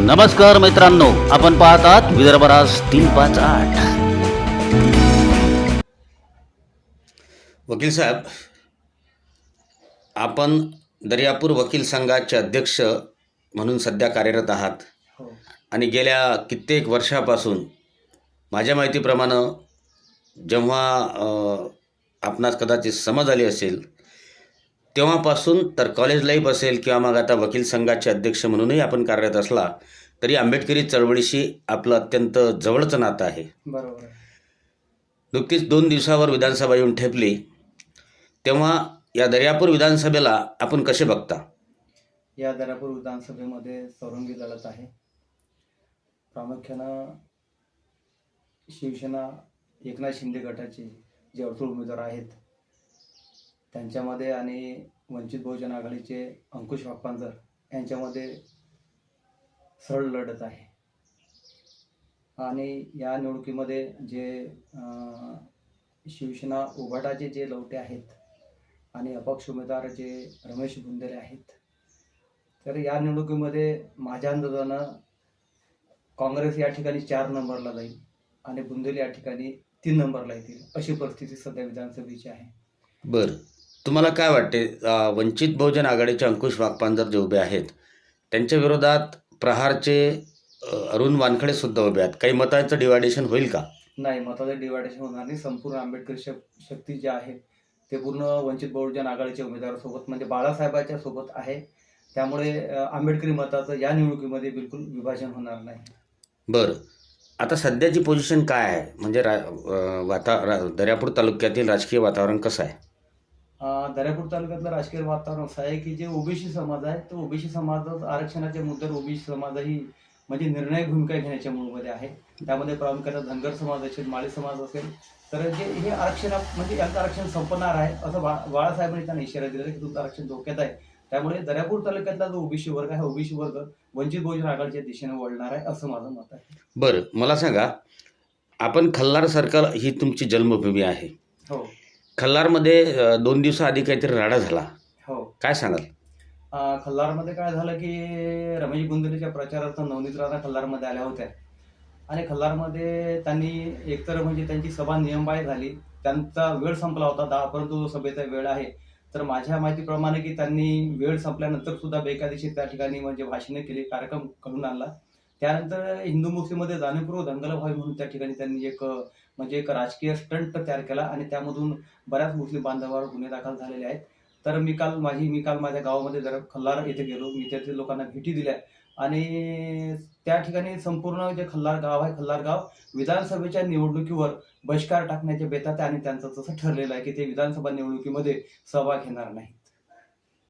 नमस्कार मित्रांनो आपण पाहतात विदर्भराज तीन पाच आठ. वकील साहेब आपण दर्यापूर वकील संघाचे अध्यक्ष म्हणून सध्या कार्यरत आहात. हो. आणि गेल्या कित्येक वर्षापासून माझ्या माहितीप्रमाणे जेव्हा आपणास कदाचित समज आली असेल तेव्हापासून तर कॉलेज लाईफ असेल किंवा मग आता वकील संघाचे अध्यक्ष म्हणूनही आपण कार्यरत असला तरी आंबेडकरी चळवळीशी आपलं अत्यंत जवळचं नातं आहे. बरोबर नुकतीच दोन दिवसावर विधानसभा येऊन ठेपली तेव्हा या दर्यापूर विधानसभेला आपण कसे बघता? या दर्यापूर विधानसभेमध्ये चौरंगी लढत आहे. प्रामुख्यानं शिवसेना एकनाथ शिंदे गटाचे जे अडथळ उमेदवार आहेत त्यांच्यामध्ये आणि वंचित बहुजन आघाडीचे अंकुश बाप्पांजर यांच्यामध्ये सरळ लढत आहे. आणि या निवडणुकीमध्ये जे शिवसेना उभाटाचे जे लवटे आहेत आणि अपक्ष उमेदवार जे रमेश बुंदेले आहेत तर या निवडणुकीमध्ये माझ्या अंदाजानं काँग्रेस या ठिकाणी चार नंबरला जाईल आणि बुंदेले या ठिकाणी तीन नंबरला येतील अशी परिस्थिती सध्या विधानसभेची आहे. बरं. तुम्हाला काय वाटते? वंचित बहुजन आघाडीचे अंकुश वाघपांजर जे उभे आहेत त्यांच्या विरोधात प्रहारचे अरुण वानखडे सुद्धा उभे आहेत. काही मतांचं डिवायडेशन होईल का? नाही मताचं डिवायडेशन होणार नाही. संपूर्ण आंबेडकरी शक शक्ती जे आहे ते पूर्ण वंचित बहुजन आघाडीच्या उमेदवारासोबत म्हणजे बाळासाहेबाच्या सोबत आहे. त्यामुळे आंबेडकरी मताचं या निवडणुकीमध्ये बिलकुल विभाजन होणार नाही. बरं. आता सध्याची पोझिशन काय आहे? म्हणजे रा वाता रा दर्यापूर तालुक्यातील राजकीय वातावरण कसं आहे? दर्यापूर तालुक्यातलं राजकीय वातावरण असं आहे की जे ओबीसी समाज आहे तो ओबीसी समाजात आरक्षणाच्या मुद्द्यावर ओबीसी समाजही म्हणजे निर्णायक भूमिका घेण्याच्या मूळमध्ये आहे. त्यामध्ये प्रामुख्यानं धनगर समाज असेल माळी समाज असेल तर जे हे आरक्षण म्हणजे यांचं आरक्षण संपणार आहे असं बा बाळासाहेबांनी त्यांना इशारा दिला की तुमचं आरक्षण धोक्यात आहे. त्यामुळे दर्यापूर तालुक्यातला जो ओबीसी वर्ग आहे ओबीसी वर्ग वंचित बहुजन आघाडीच्या दिशेने वळणार आहे असं माझं मत आहे. बरं मला सांगा आपण खल्लार सर्कल ही तुमची जन्मभूमी आहे. हो. खल्लारमध्ये अ, दोन दिवसाआधी काहीतरी राडा झाला. हो. काय सांगाल? अं, खल्लारमध्ये काय झालं की रमेश गुंदेलीच्या प्रचारार्थ नवनीत राणा खल्लारमध्ये आल्या होत्या. आणि खल्लारमध्ये त्यांनी एकतर म्हणजे त्यांची सभा नियमबाह्य झाली. त्यांचा वेळ संपला होता दहापर्यंत जो सभेचा वेळ आहे. तर माझ्या माहितीप्रमाणे की त्यांनी वेळ संपल्यानंतर सुद्धा बेकायदेशीर त्या ठिकाणी म्हणजे भाषणे केली कार्यक्रम घडून आणला. त्यानंतर हिंदू मुस्लिममध्ये जाणीवपूर्वक दंगल व्हावी म्हणून त्या ठिकाणी त्यांनी एक म्हणजे एक राजकीय स्टंट तयार केला आणि त्यामधून बऱ्याच मुस्लिम बांधवांवर गुन्हे दाखल झालेले आहेत. तर मी काल माझी मी काल माझ्या गावामध्ये जरा खल्लार येथे गेलो. मी तेथील लोकांना भेटी दिल्या आणि त्या ठिकाणी संपूर्ण जे खल्लार गाव आहे खल्लार गाव विधानसभेच्या निवडणुकीवर बहिष्कार टाकण्याचे बेतात आहे आणि त्यांचं तसं ठरलेलं आहे की ते विधानसभा निवडणुकीमध्ये सहभाग घेणार नाही.